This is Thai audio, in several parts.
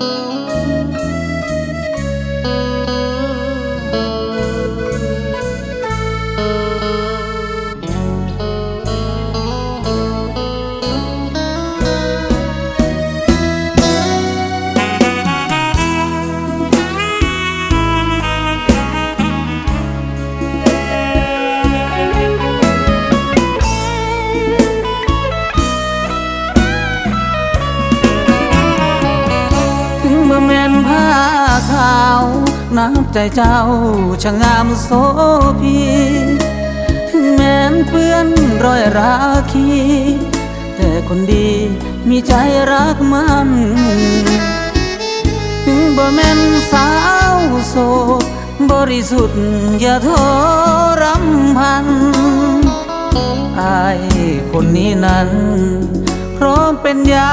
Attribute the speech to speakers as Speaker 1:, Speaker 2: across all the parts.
Speaker 1: ถึ น้ำใจเจ้าช่างงามโสพีถึงแม้นเปื้อนรอยราคี แต่คนดีมีใจรักมันถึงบ่แม่นสาวโสบริสุทธิ์อย่าโทรำพันอายคนนี้นั้น พร้อมเป็นยา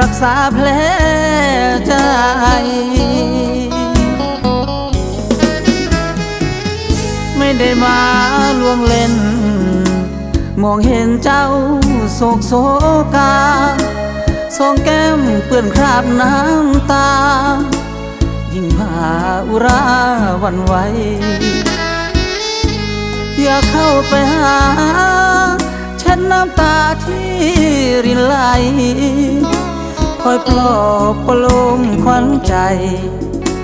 Speaker 1: รักษาแผลใจ ได้มาล่วงเล่น มองเห็นเจ้าโศกโศกาสองแก้มเปื้อนคราบน้ำตา ยิ่งพาอุราวันไหวอยากเข้าไปหาเช็ดน้ำตาที่รินไหลคอยปลอบประโลมขวัญใจ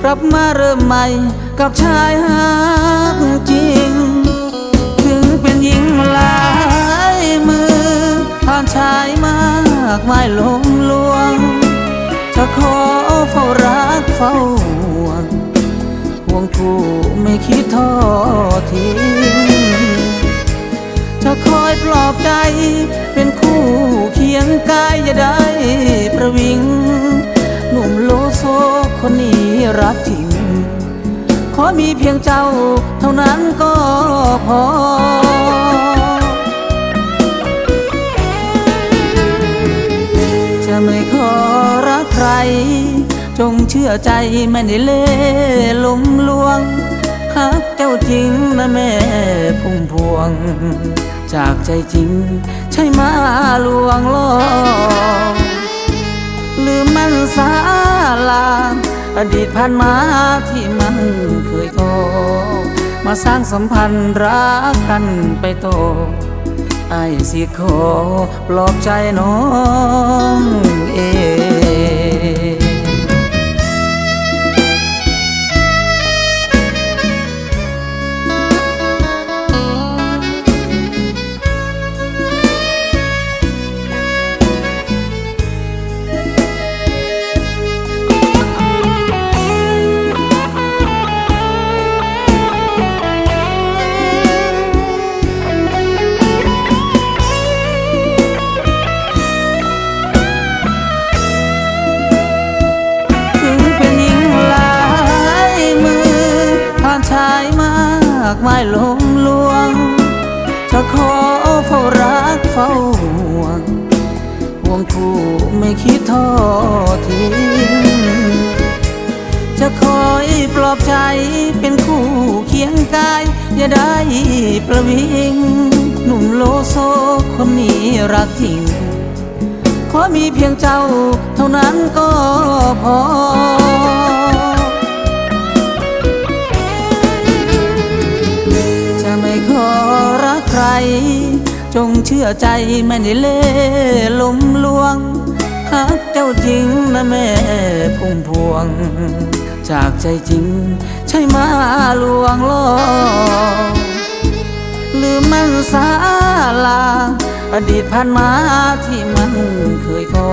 Speaker 1: กลับมาเริ่มใหม่ กับชายหากจริง ถึงเป็นหญิงหลายมือผ่านชายมากมายหลงลวง จะขอเฝ้ารักเฝ้าห่วงห่วงผู้ไม่คิดทอดทิ้งจะคอยปลอบใจเป็นคู่เคียงกายอย่าได้ มีเพียงเจ้า เท่านั้นก็พอ จะไม่ขอรักใคร จงเชื่อใจไม่ได้เล่หลมลวงหักเจ้าจริงนะแม่พุ่มพวง จากใจจริง ใช่มาลวงล่อลืมมันสาลาอดีตผ่านมาที่ มาสร้างสัมพันธ์รักกันไปโตไอ้สิขอปลอบใจน้องเองากมายหลงลวง จะขอเฝ้ารักเฝ้าห่วง ห่วงคู่ไม่คิดทอดทิ้งจะคอยปลอบใจเป็นคู่เคียงกาย อย่าได้ประวิง หนุ่มโลโซคนนี้รักจริง ขอมีเพียงเจ้าเท่านั้นก็พอ จงเชื่อใจไม่ได้เล่ลมลวงหักเจ้าจริงนะแม่พุ่มพวง จากใจจริง ใช่มาลวงล่อลืมมันสาลา อดีตผ่านมาที่มันเคยทอ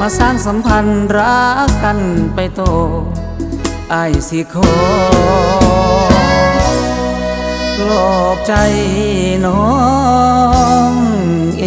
Speaker 1: มาสร้างสัมพันธ์รักกันไปโตไอ้สิขอ ปลอบใจน้องเอ